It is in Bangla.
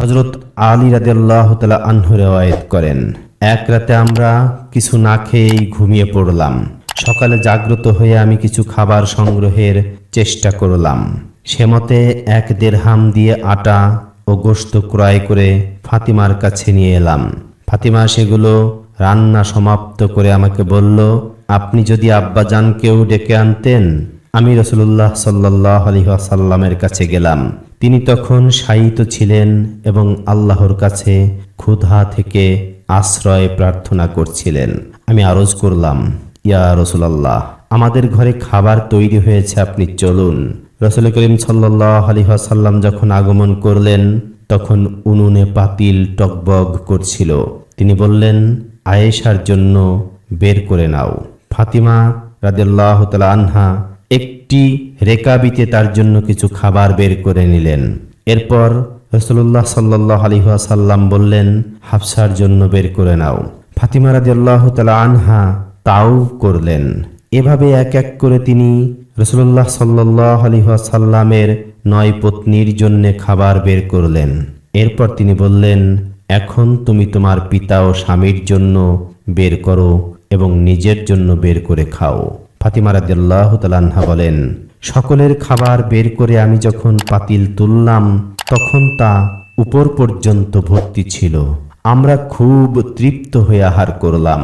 হজরত আলী রাদিয়াল্লাহ তালা আনহু রেওয়ায়ত করেন। এক রাতে আমরা কিছু না খেয়েই ঘুমিয়ে পড়লাম। সকালে জাগ্রত হয়ে আমি কিছু খাবার সংগ্রহের চেষ্টা করলাম। সেমতে এক দেড়হাম দিয়ে আটা ও গোস্ত ক্রয় করে ফাতিমার কাছে নিয়ে এলাম। ফাতিমা সেগুলো রান্না সমাপ্ত করে আমাকে বলল, আপনি যদি আব্বাজানকেও ডেকে আনতেন, আমি রসুল্লাহ সাল্লাহ আলহিহাসাল্লামের কাছে গেলাম। তিনি তখন শায়িত ছিলেন এবং আল্লাহর কাছে ক্ষুধা থেকে আশ্রয় প্রার্থনা করছিলেন। আমি আরজ করলাম, ইয়া রসুলাল্লাহ, আমাদের ঘরে খাবার তৈরি হয়েছে, আপনি চলুন। রসুল করিম সাল্লাহ আলহিহাসাল্লাম যখন আগমন করলেন, তখন উনুনে পাতিল টকবগ করছিল। তিনি বললেন, আয়েশার জন্য বের করে নাও। ফাতিমা রাদিয়াল্লাহ তালা আনহা একটি রেকাবিতে তার জন্য কিছু খাবার বের করে নিলেন। এরপর রসুল্লাহ সাল্লাহ আলহাসাল্লাম বললেন, হাফসার জন্য বের করে নাও। ফাতিমা রাদিয়াল্লাহ তালা আনহা তাও করলেন। এভাবে এক এক করে তিনি রসুল্লাহ সাল্লাহ আলহাসাল্লামের নয় পত্নীর জন্য খাবার বের করলেন। এরপর তিনি বললেন, এখন তুমি তোমার পিতা ও স্বামীর জন্য বের করো এবং নিজের জন্য বের করে খাও। ফাতিমা রাদিয়াল্লাহ তালান্হা বলেন, সকলের খাবার বের করে আমি যখন পাতিল তুললাম, তখন তা উপর পর্যন্ত ভর্তি ছিল। আমরা খুব তৃপ্ত হয়ে আহার করলাম।